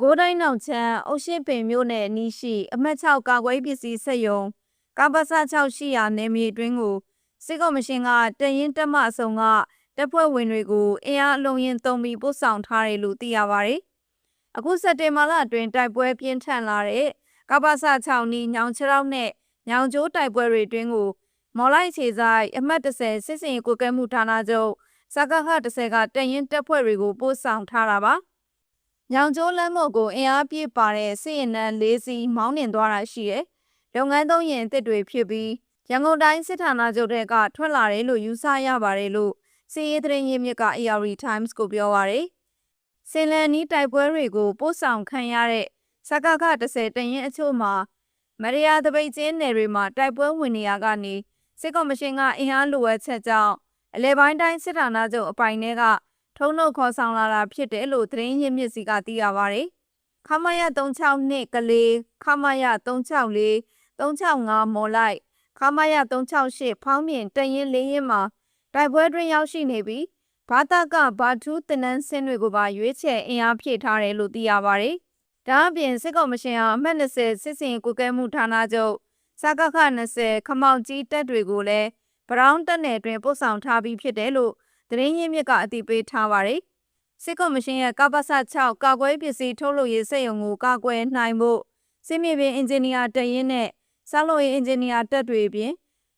ကိုးတိုင်းနောက်ချမ်းအုတ်ရှိပင်မြို့နယ်အနီးရှိ အမှတ်6ကာကွယ်ပစ္စည်းစက်ရုံကပ္ပစ6ရှိရာနယ်မြေတွင်းကိုစစ်ကော်မရှင်ကတရင်တက်မအစုံကတပ်ဖွဲ့ဝင်တွေကိုအင်အားအလုံးရင်သုံးပြီးပို့ဆောင်ထားတယ်လို့သိရပါတယ်။အခုစက်တင်ဘာလအတွင်းတိုက်ပွဲပြင်းထန်လာတဲ့ကပ္ပစ6နီးညောင်ချောင်းနဲ့ညောင်ကျိုးတိုက်ပွဲတွေတွင်းကို မော်လိုက်ခြေဆိုင်အမှတ်30စစ်စင်ရေးကွက်ကဲမှုဌာနချုပ်စကခ30ကတရင်တပ်ဖွဲ့တွေကိုပို့ဆောင်ထားတာပါ။ ညောင်ကျိုးလမ်းမကိုအင်အားပြည့်ပါတဲ့စစ်ရင်နန်း၄စီးမောင်းနှင်သွားတာရှိတယ်။လုပ်ငန်းသုံးရင်အစ်စ်တွေဖြစ်ပြီးရန်ကုန်တိုင်းစစ်ဌာနချုပ်တဲ့ကထွက်လာတယ်လို့ယူဆရပါတယ်လို့စီရေးသတင်းရင်းမြစ်က AR Times ကိုပြောပါရယ်။စင်လန်နီးတိုက်ပွဲတွေကိုပို့ဆောင်ခံရတဲ့စကခ30တရင်အချို့မှာမရယာတပိတ်ကျင်းနယ်တွေမှာတိုက်ပွဲဝင်နေရကနေစစ်ကော်မရှင်ကအင်အားလိုအပ်ချက်ကြောင့်အလဲပိုင်းတိုင်းစစ်ဌာနချုပ်အပိုင်ထဲက ထုံးနှုတ်ခေါ်ဆောင်လာတာဖြစ်တယ်လို့သတင်းရင်းမြစ်စီကသိရပါဗျ။ခမရ362ကလေးခမရ364 365မော်လိုက်ခမရ368ဖောင်းမြင်တရင်လေးရင်မှာတိုက်ပွဲတွင်ရောက်ရှိနေပြီးဘာသာကဘာထူးတင်နန်းစင်းတွေကိုပါရွေးချယ်အင်အားဖြည့်ထားတယ်လို့သိရပါဗျ။ဒါအပြင်စစ်ကော်မရှင်ဟာအမှတ်20စစ်စင်ကုကဲမှုဌာနချုပ်စကခ20ခမောက်ကြီးတက်တွေကိုလည်းဘရောင်းတက်နယ်တွင်ပို့ဆောင်ထားပြီးဖြစ်တယ်လို့ သတင်းရင်းမြစ်ကအတည်ပြုထားပါတယ်။စစ်ကော်မရှင်ရဲ့ကပ္ပစ6ကာကွယ်ပစ္စည်းထုတ်လုပ်ရေးစက်ရုံကိုကာကွယ်နိုင်ဖို့စစ်မြေပြင်အင်ဂျင်နီယာတပ်ရင်းနဲ့စောက်လုပ်ရေးအင်ဂျင်နီယာတပ်တွေအပြင်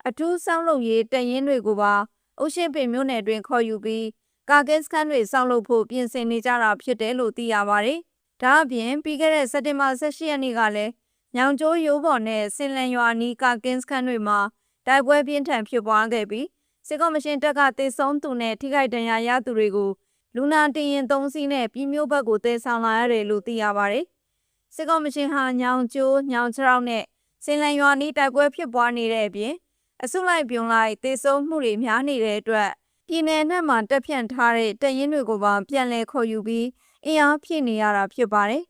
အထူးစောက်လုပ်ရေးတပ်ရင်းတွေကိုပါအုတ်ရှင်းပင်မြို့နယ်တွင်ခေါ်ယူပြီးကာကင်းစခန်းတွေစောက်လုပ်ဖို့ပြင်ဆင်နေကြတာဖြစ်တယ်လို့သိရပါတယ်။ဒါအပြင်ပြီးခဲ့တဲ့စက်တင်ဘာ18ရက်နေ့ကလည်းညောင်ကျိုးရိုးပေါ်နဲ့စင်လန်ရွာနီးကာကင်းစခန်းတွေမှာတိုက်ပွဲပြင်းထန်ဖြစ်ပွားခဲ့ပြီး စစ်ကော်မရှင်တပ်ကတေဆုံးသူနဲ့ထိခိုက်ဒဏ်ရာရသူတွေကိုလူနာတင်ရင်သုံးစီးနဲ့ပြည်မျိုးဘက်ကိုတည်ဆောင်လာရတယ်လို့သိရပါတယ်။စစ်ကော်မရှင်ဟာညောင်ကျိုးညောင်ချောင်းနဲ့စင်လန်ရွာနီးတိုက်ပွဲဖြစ်ပွားနေတဲ့အပြင်အစုလိုက်ပြုံလိုက်တည်ဆုံမှုတွေများနေတဲ့အတွက်ပြည်내နဲ့မှတက်ဖြန့်ထားတဲ့တရင်တွေကိုပါပြန်လည်ခေါ်ယူပြီးအင်အားဖြည့်နေရတာဖြစ်ပါတယ်